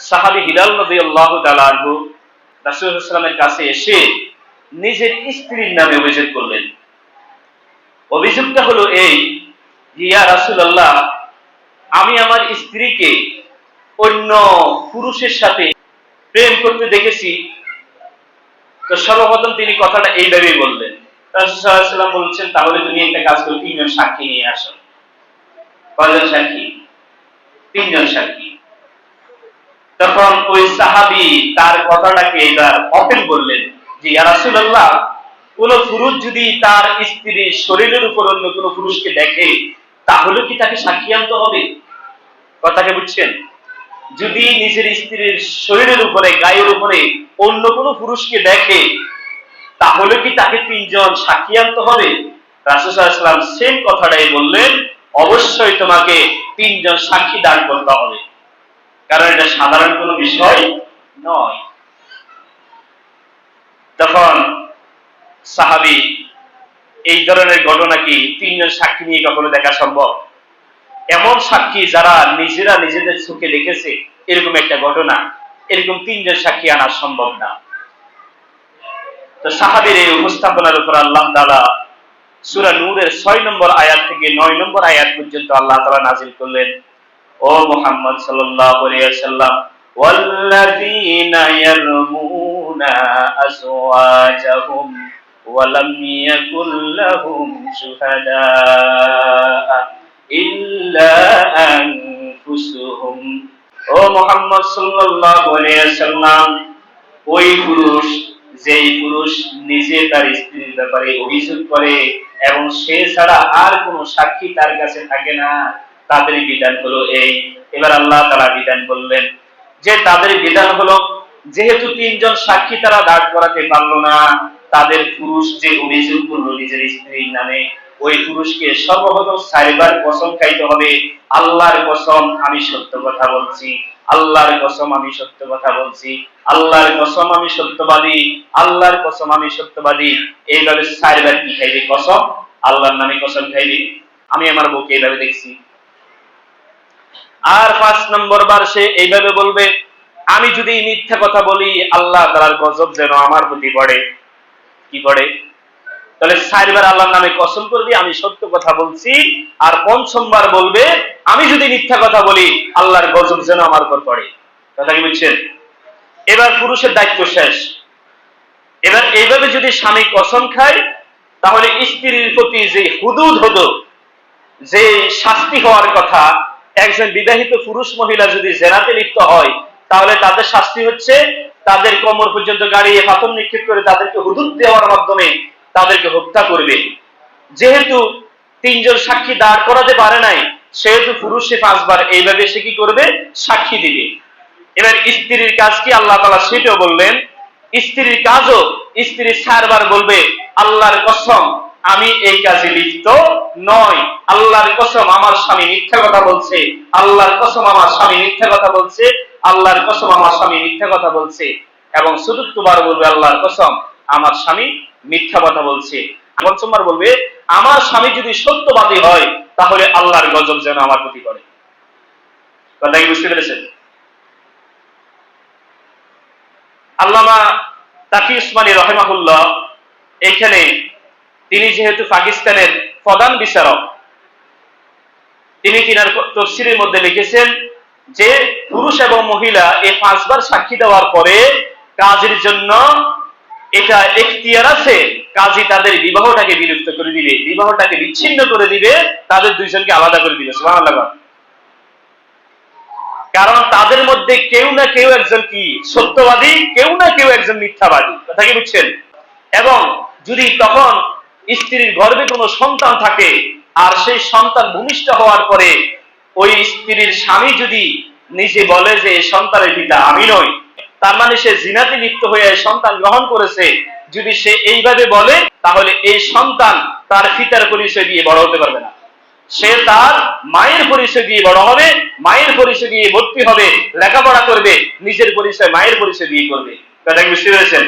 সাহাবি হিলাল নদী আল্লাহ তালু রাসুলামের কাছে এসে নিজের স্ত্রীর নামে অভিযোগ করলেন। অভিযোগটা হলো এই ইয়া রাসুলাল্লাহ, আমি আমার স্ত্রীকে অন্য পুরুষের সাথে প্রেম করতে দেখেছি। তো সর্বপ্রথম তিনি কথাটা এইভাবেই বললেন। রাসুলাম বলছেন, তাহলে তুমি একটা কাজ করো, তিনজন সাক্ষী নিয়ে আসো। কয়জন সাক্ষী? তিনজন সাক্ষী। তখন ওই সাহাবি তার কথাটাকে এবার অপেল বললেন যে রাসুল্লাহ কোন পুরুষ যদি তার স্ত্রীর শরীরের উপর অন্য কোন পুরুষকে দেখে, তাহলে কি তাকে সাক্ষী আনতে হবে? কথাকে বুঝছেন? যদি নিজের স্ত্রীর শরীরের উপরে, গায়ের উপরে অন্য কোন পুরুষকে দেখে, তাহলে কি তাকে তিনজন সাক্ষী আনতে হবে রাসুসাল্লাম সেম কথাটাই বললেন, অবশ্যই তোমাকে তিনজন সাক্ষী দান করতে হবে। কারণ এটা সাধারণ কোনো বিষয় নয়। তখন সাহাবি এই ধরনের ঘটনা কি? তিনজন সাক্ষী নিয়ে কখনো দেখা সম্ভব? এমন সাক্ষী যারা নিজেরা নিজেদের চোখে দেখেছে, এরকম একটা ঘটনা। এরকম তিনজন সাক্ষী আনা সম্ভব না। তো সাহাবির এই উপস্থাপনার উপর আল্লাহ তালা সুরা নূরের ছয় নম্বর আয়াত থেকে নয় নম্বর আয়াত পর্যন্ত আল্লাহ তালা নাজিল করলেন। ও মোহাম্মদ সাল্লাল্লাহু আলাইহি ওয়াসাল্লাম والذين يرمون أزواجهم ولم يكن لهم شهداء إلا أنفسهم ও মোহাম্মদ সাল্লাল্লাহু আলাইহি ওয়াসাল্লাম ওই পুরুষ যেই পুরুষ নিজে তার স্ত্রীর ব্যাপারে অভিযোগ করে এবং সে ছাড়া আর কোনো সাক্ষী তার কাছে থাকে না তাদের বিধান হলো এই। এবার আল্লাহ তারা বিধান বললেন যে, তাদের বিধান হলো, যেহেতু তিনজন সাক্ষী তারা দাঁড় করাতে পারল না, তাদের পুরুষ যে অভিযোগ করল নিজের স্ত্রীর নামে, ওই পুরুষকে সর্বপ্রথম চারবার কসম খাইতে হবে। আল্লাহর কসম আমি সত্য কথা বলছি। আল্লাহর কসম আমি সত্য কথা বলছি। আল্লাহর কসম আমি সত্যবাদী। আল্লাহর কসম আমি সত্যবাদী। এইভাবে সাইবার কি খাইবে কসম? আল্লাহর নামে কসম খাইবে? আমি আমার বউকে এইভাবে দেখছি। আর পাঁচ নম্বর বার সে এইভাবে বলবে, আমি যদি মিথ্যা কথা বলি, আল্লাহ তালার গজব যেন আমার প্রতি পড়ে। কি পড়ে? তাহলে চারবার আল্লাহর নামে কসম করবি, আমি সত্য কথা বলছি, আর পঞ্চমবার বলবে, আমি যদি মিথ্যা কথা বলি, আল্লাহর গজব যেন আমার উপর পড়ে। কথা কি বুঝছেন? এবার পুরুষের দায়িত্ব শেষ। এবার এইভাবে যদি স্বামী কসম খায়, তাহলে স্ত্রীর প্রতি যে হুদুদ হতো, যে শাস্তি হওয়ার কথা একজন বিবাহিত পুরুষ মহিলা যদি জেনাতে লিপ্ত হয়, তাহলে তাদের শাস্তি হচ্ছে তাদের কোমর পর্যন্ত গাড়িয়ে পাথর নিক্ষেপ করে তাদেরকে হুদুদ দেওয়ার মাধ্যমে তাদেরকে হত্যা করবে। যেহেতু তিনজন সাক্ষী দাঁড় করাতে পারে নাই, সেহেতু পুরুষে পাঁচবার, এইভাবে সে কি করবে? সাক্ষী দিবে। এবার স্ত্রীর কাজ কি? আল্লাহ তালা সেটাও বললেন, স্ত্রীর কাজও স্ত্রী চারবার বলবে, আল্লাহর কসম আমি এই কাজে লিপ্ত নয় আল্লাহর কসম আমার স্বামী মিথ্যা কথা বলছে। আল্লাহর কসম আমার স্বামী মিথ্যা কথা বলছে। আল্লাহর কসম আমার স্বামী মিথ্যা কথা বলছে। এবং চতুর্থবার বলবে আল্লাহর কসম, আমার স্বামী মিথ্যা কথা বলছে। পঞ্চমবার বলবে, আমার স্বামী যদি সত্যবাদী হয়, তাহলে আল্লাহর গজব যেন আমার প্রতি করে কথা কি বুঝতে পেরেছেন? আল্লামা তাকি উসমানী রহেমাহুল্লাহ এইখানে তিনি যেহেতু পাকিস্তানের প্রধান বিচারক, তিনি কিনার তফসিরের মধ্যে লিখেছেন যে পুরুষ এবং মহিলা এই পাঁচবার সাক্ষী দেওয়ার পরে কাজের জন্য এটা এখতিয়ার আছে। কাজী তাদের বিবাহটাকে বিলুপ্ত করে দিবে, বিবাহটাকে বিচ্ছিন্ন করে দিবে, তাদের দুইজনকে আলাদা করে দিবে কারণ তাদের মধ্যে কেউ না কেউ একজন কি? সত্যবাদী, কেউ না কেউ একজন মিথ্যাবাদী। কথা কি বুঝছেন? এবং যদি তখন স্ত্রীর গর্ভে কোনো সন্তান থাকে, আর সেই সন্তান ভূমিষ্ঠ হওয়ার পরে ওই স্ত্রীর স্বামী যদি নিজে বলে যে সন্তানের পিতা আমি নই, তার মানে সে জিনাতে লিপ্ত হয়ে সন্তান গ্রহণ করেছে। যদি সে এইভাবে বলে, তাহলে এই সন্তান তার পিতার পরিচয় দিয়ে বড় হতে পারবে না। সে তার মায়ের পরিচয় দিয়ে বড় হবে, মায়ের পরিচয় দিয়ে ভর্তি হবে, লেখাপড়া করবে, নিজের পরিচয় মায়ের পরিচয় দিয়ে করবে। কথা বুঝতে পেরেছেন?